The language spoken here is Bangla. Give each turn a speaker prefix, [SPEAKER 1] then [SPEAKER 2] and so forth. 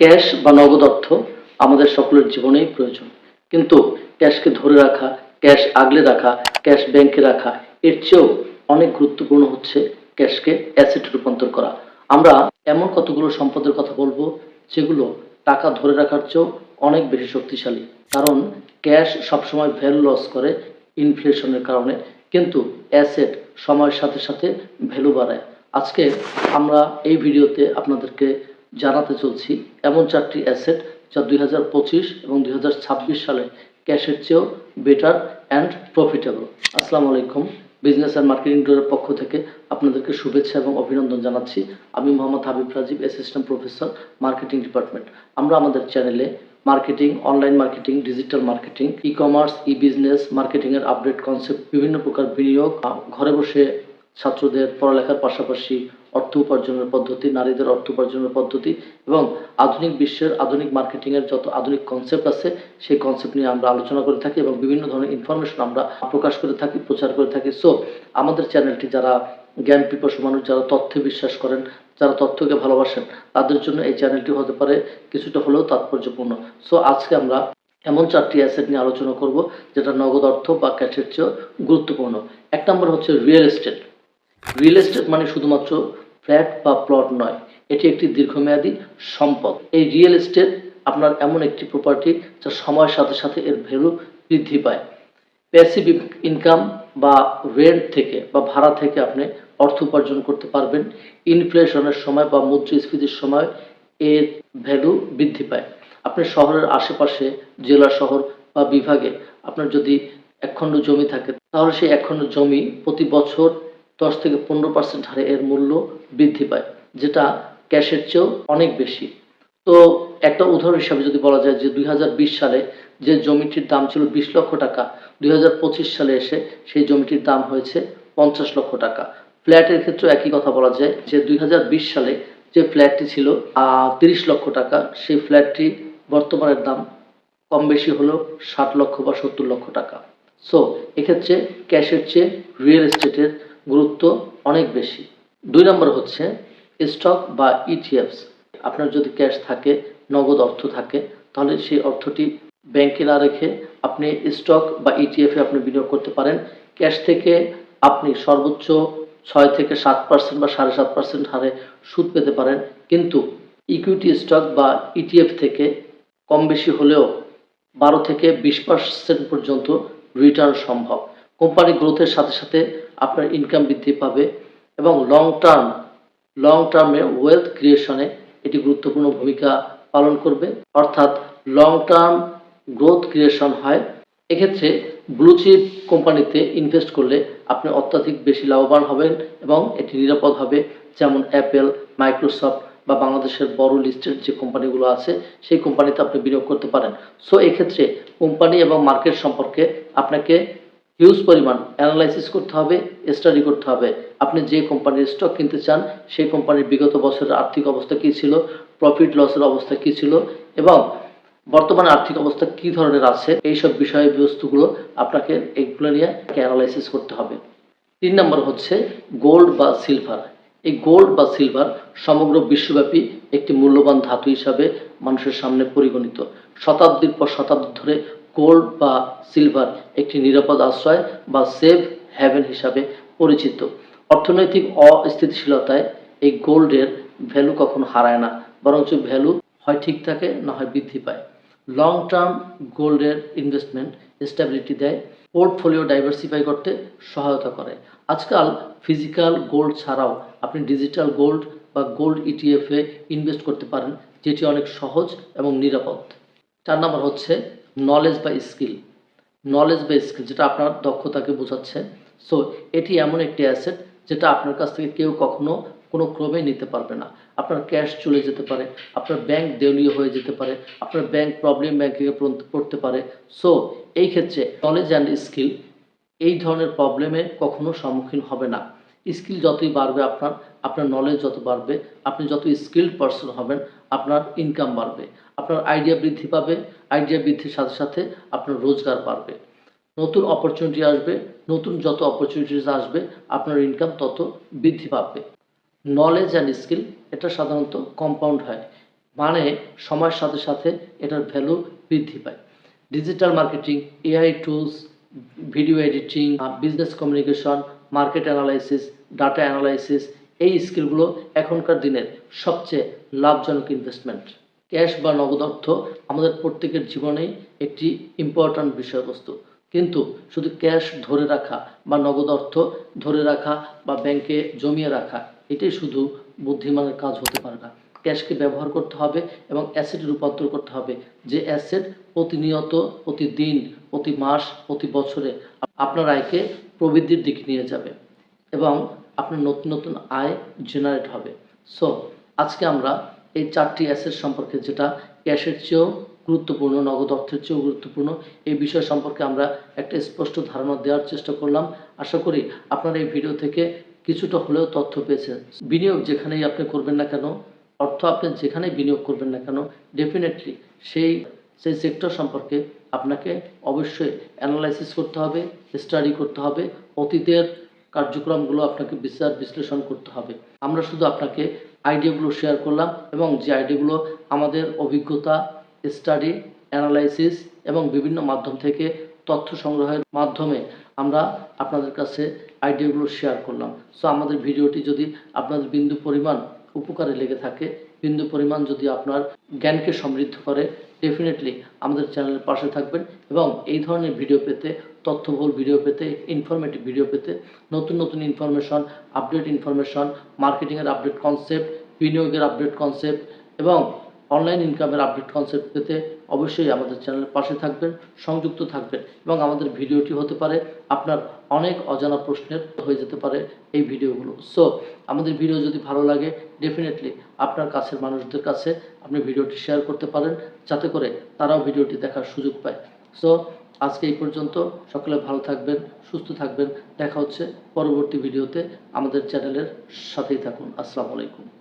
[SPEAKER 1] ক্যাশ বা নগদ অর্থ আমাদের সকলের জীবনেই প্রয়োজন। কিন্তু ক্যাশকে ধরে রাখা, ক্যাশ আগলে রাখা, ক্যাশ ব্যাংকে রাখা, এর চেয়েও অনেক গুরুত্বপূর্ণ হচ্ছে ক্যাশকে অ্যাসেট রূপান্তর করা। আমরা এমন কতগুলো সম্পদের কথা বলব, যেগুলো টাকা ধরে রাখার চেয়েও অনেক বেশি শক্তিশালী। কারণ ক্যাশ সবসময় ভ্যালু লস করে ইনফ্লেশনের কারণে, কিন্তু অ্যাসেট সময়ের সাথে সাথে ভ্যালু বাড়ায়। আজকে আমরা এই ভিডিওতে আপনাদেরকে জানাতে চলছি। এমন চারটি অ্যাসেট যা দুই হাজার পঁচিশ এবং দুই হাজার ছাব্বিশ সালে ক্যাশের চেয়েও বেটার অ্যান্ড প্রফিটেবল আসসালামু আলাইকুম। বিজনেস অ্যান্ড মার্কেটিং ডোরের পক্ষ থেকে আপনাদেরকে শুভেচ্ছা এবং অভিনন্দন জানাচ্ছি। আমি Mohammad Habib Rajib assistant professor marketing department আমরা আমাদের চ্যানেলে marketing online marketing digital marketing e commerce e business মার্কেটিংয়ের আপডেট কনসেপ্ট বিভিন্ন প্রকার বিনিয়োগ ঘরে বসে ছাত্রদের পড়ালেখার পাশাপাশি অর্থ উপার্জনের পদ্ধতি, নারীদের অর্থ উপার্জনের পদ্ধতি এবং আধুনিক বিশ্বের আধুনিক মার্কেটিং এর যত আধুনিক কনসেপ্ট আছে, সেই কনসেপ্ট নিয়ে আমরা আলোচনা করে থাকি এবং বিভিন্ন ধরনের ইনফরমেশন আমরা প্রকাশ করে থাকি, প্রচার করে থাকি। সো আমাদের চ্যানেলটি যারা জ্ঞান পিপাসু মানুষ, যারা তথ্যে বিশ্বাস করেন, যারা তথ্যকে ভালোবাসেন, তাদের জন্য এই চ্যানেলটি হতে পারে কিছুটা হলেও তাৎপর্যপূর্ণ। সো আজকে আমরা এমন চারটি অ্যাসেট নিয়ে আলোচনা করব, যেটা নগদ অর্থ বা ক্যাশের চেয়েও গুরুত্বপূর্ণ। এক নম্বর হচ্ছে রিয়েল এস্টেট রিয়েল এস্টেট মানে শুধুমাত্র ফ্ল্যাট বা প্লট নয়, এটি একটি দীর্ঘমেয়াদী সম্পদ। এই রিয়েল এস্টেট আপনার এমন একটি প্রপার্টি যা সময়ের সাথে সাথে এর ভ্যালু বৃদ্ধি পায়। প্যাসিভ ইনকাম বা রেন্ট থেকে বা ভাড়া থেকে আপনি অর্থ উপার্জন করতে পারবেন। ইনফ্লেশনের সময় বা মুদ্রাস্ফীতির সময় এর ভ্যালু বৃদ্ধি পায়। আপনি শহরের আশেপাশে, জেলা শহর বা বিভাগে আপনার যদি একখণ্ড জমি থাকে, তাহলে সেই একখণ্ড জমি প্রতি বছর দশ থেকে পনেরো পার্সেন্ট হারে এর মূল্য বৃদ্ধি পায়, যেটা ক্যাশের চেয়েও অনেক বেশি। তো একটা উদাহরণ হিসাবে যদি বলা যায় যে দুই হাজার বিশ সালে যে জমিটির দাম ছিল বিশ লক্ষ টাকা, দুই হাজার পঁচিশ সালে এসে সেই জমিটির দাম হয়েছে পঞ্চাশ লক্ষ টাকা। ফ্ল্যাটের ক্ষেত্রে একই কথা বলা যায় যে দুই হাজার বিশ সালে যে ফ্ল্যাটটি ছিল তিরিশ লক্ষ টাকা, সেই ফ্ল্যাটটি বর্তমানের দাম কম বেশি হলেও ষাট লক্ষ বা সত্তর লক্ষ টাকা। সো এক্ষেত্রে ক্যাশের চেয়ে রিয়েল এস্টেটের গুরুত্ব অনেক বেশি। দুই নম্বর হচ্ছে স্টক বা ইটিএফস আপনার যদি ক্যাশ থাকে, নগদ অর্থ থাকে, তাহলে সেই অর্থটি ব্যাংকে না রেখে আপনি স্টক বা ইটিএফে আপনি বিনিয়োগ করতে পারেন। ক্যাশ থেকে আপনি সর্বোচ্চ ছয় থেকে সাত পার্সেন্ট বা সাড়ে সাত পার্সেন্ট হারে সুদ পেতে পারেন। কিন্তু ইকুইটি স্টক বা ইটিএফ থেকে কম বেশি হলেও বারো থেকে বিশ পার্সেন্ট পর্যন্ত রিটার্ন সম্ভব। কোম্পানি গ্রোথের সাথে সাথে আপনার ইনকাম বৃদ্ধি পাবে এবং লং টার্ম লং টার্মে ওয়েলথ ক্রিয়েশনে এটি গুরুত্বপূর্ণ ভূমিকা পালন করবে। অর্থাৎ লং টার্ম গ্রোথ ক্রিয়েশন হয়। এক্ষেত্রে ব্লু চিপ কোম্পানিতে ইনভেস্ট করলে আপনি অত্যাধিক বেশি লাভবান হবেন এবং এটি নিরাপদ হবে। যেমন অ্যাপেল মাইক্রোসফট বা বাংলাদেশের বড় লিস্টের যে কোম্পানিগুলো আছে, সেই কোম্পানিতে আপনি বিনিয়োগ করতে পারেন। সো এক্ষেত্রে কোম্পানি এবং মার্কেট সম্পর্কে আপনাকে হিউজ পরিমাণ অ্যানালাইসিস করতে হবে স্টাডি করতে হবে। আপনি যে কোম্পানির স্টক কিনতে চান, সেই কোম্পানির বিগত বছরের আর্থিক অবস্থা কী ছিল প্রফিট লসের অবস্থা কী ছিল, এবং বর্তমানে আর্থিক অবস্থা কী ধরনের আছে, এইসব বিষয়বস্তুগুলো আপনাকে এইগুলো নিয়ে অ্যানালাইসিস করতে হবে। তিন নম্বর হচ্ছে গোল্ড বা সিলভার এই গোল্ড বা সিলভার সমগ্র বিশ্বব্যাপী একটি মূল্যবান ধাতু হিসাবে মানুষের সামনে পরিগণিত। শতাব্দীর পর শতাব্দী ধরে গোল্ড বা সিলভার একটি নিরাপদ আশ্রয় বা সেভ হ্যাভেন হিসাবে পরিচিত। অর্থনৈতিক অস্থিতিশীলতায় এই গোল্ডের ভ্যালু কখনো হারায় না, বরঞ্চ ভ্যালু হয় ঠিক থাকে, না হয় বৃদ্ধি পায়। লং টার্ম গোল্ডের ইনভেস্টমেন্ট স্টেবিলিটি দেয় পোর্টফোলিও ডাইভার্সিফাই করতে সহায়তা করে। আজকাল ফিজিক্যাল গোল্ড ছাড়াও আপনি ডিজিটাল গোল্ড বা গোল্ড ইটিএফে ইনভেস্ট করতে পারেন, যেটি অনেক সহজ এবং নিরাপদ। চার নম্বর হচ্ছে নলেজ বা স্কিল নলেজ বা স্কিল যেটা আপনার দক্ষতাকে বোঝাচ্ছে। সো এটি এমন একটি অ্যাসেট যেটা আপনার কাছ থেকে কেউ কখনো কোনো ক্রমে নিতে পারবে না। আপনার ক্যাশ চলে যেতে পারে, আপনার ব্যাংক দেউলিয়া হয়ে যেতে পারে, আপনার ব্যাংক প্রবলেম ব্যাংকিংয়ে পড়তে পারে। সো এই ক্ষেত্রে নলেজ অ্যান্ড স্কিল এই ধরনের প্রবলেমে কখনো সম্মুখীন হবে না। স্কিল যতই বাড়বে আপনার আপনার নলেজ যত বাড়বে, আপনি যত স্কিল্ড পারসন হবেন, আপনার ইনকাম বাড়বে, আপনার আইডিয়া বৃদ্ধি পাবে আইডিয়া বৃদ্ধির সাথে সাথে আপনার রোজগার বাড়বে। নতুন অপরচুনিটি আসবে, নতুন যত অপরচুনিটিস আসবে, আপনার ইনকাম তত বৃদ্ধি পাবে। নলেজ অ্যান্ড স্কিল এটা সাধারণত কম্পাউন্ড হয় মানে সময়ের সাথে সাথে এটার ভ্যালু বৃদ্ধি পায়। Digital marketing AI tools video editing business communication market analysis data analysis এই স্কিলগুলো এখনকার দিনের সবচেয়ে লাভজনক ইনভেস্টমেন্ট ক্যাশ বা নগদ অর্থ আমাদের প্রত্যেকের জীবনেই একটি ইম্পর্ট্যান্ট বিষয়বস্তু। কিন্তু শুধু ক্যাশ ধরে রাখা বা নগদ অর্থ ধরে রাখা বা ব্যাংকে জমিয়ে রাখা, এটাই শুধু বুদ্ধিমানের কাজ হতে পারে না। ক্যাশকে ব্যবহার করতে হবে এবং অ্যাসেটে রূপান্তর করতে হবে। যে অ্যাসেট প্রতিনিয়ত, প্রতিদিন, প্রতি মাস, প্রতি বছরে আপনার আয়কে প্রবৃদ্ধির দিকে নিয়ে যাবে। এবং আপনার নতুন নতুন আয় জেনারেট হবে। সো আজকে আমরা এই চারটি অ্যাসেট সম্পর্কে যেটা ক্যাশের চেয়েও গুরুত্বপূর্ণ, নগদ অর্থের চেয়েও গুরুত্বপূর্ণ, এই বিষয় সম্পর্কে আমরা একটা স্পষ্ট ধারণা দেওয়ার চেষ্টা করলাম। আশা করি আপনারা এই ভিডিও থেকে কিছুটা হলেও তথ্য পেয়েছেন। বিনিয়োগ যেখানেই আপনি করবেন না কেন, অর্থ আপনি যেখানেই বিনিয়োগ করবেন না কেন ডেফিনেটলি সেই সেই সেক্টর সম্পর্কে আপনাকে অবশ্যই অ্যানালাইসিস করতে হবে স্টাডি করতে হবে, অতীতের কার্যক্রমগুলো আপনাকে বিচার বিশ্লেষণ করতে হবে। আমরা শুধু আপনাকে আইডিয়াগুলো শেয়ার করলাম এবং যে আইডিয়াগুলো আমাদের অভিজ্ঞতা, স্টাডি, অ্যানালাইসিস এবং বিভিন্ন মাধ্যম থেকে তথ্য সংগ্রহের মাধ্যমে আমরা আপনাদের কাছে আইডিয়াগুলো শেয়ার করলাম। সো আমাদের ভিডিওটি যদি আপনাদের বিন্দু পরিমাণ উপকারে লেগে থাকে, বিন্দু পরিমাণ যদি আপনার জ্ঞানকে সমৃদ্ধ করে ডেফিনেটলি আমাদের চ্যানেলের পাশে থাকবেন এবং এই ধরনের ভিডিও পেতে তথ্যবহুল ভিডিও পেতে ইনফরমেটিভ ভিডিও পেতে, নতুন নতুন ইনফরমেশন আপডেট ইনফরমেশন মার্কেটিংয়ের আপডেট কনসেপ্ট বিনিয়োগের আপডেট কনসেপ্ট এবং অনলাইন ইনকামের আপডেট কনসেপ্ট পেতে অবশ্যই আমাদের চ্যানেলের পাশে থাকবেন, সংযুক্ত থাকবেন এবং আমাদের ভিডিওটি হতে পারে আপনার অনেক অজানা প্রশ্নের হয়ে যেতে পারে এই ভিডিওগুলো। সো আমাদের ভিডিও যদি ভালো লাগে ডেফিনেটলি আপনার কাছের মানুষদের কাছে আপনি ভিডিওটি শেয়ার করতে পারেন, যাতে করে তারাও ভিডিওটি দেখার সুযোগ পায়। সো আজকে এই পর্যন্ত। সকলে ভালো থাকবেন, সুস্থ থাকবেন। দেখা হচ্ছে পরবর্তী ভিডিওতে। আমাদের চ্যানেলের সাথেই থাকুন। আসসালামু আলাইকুম।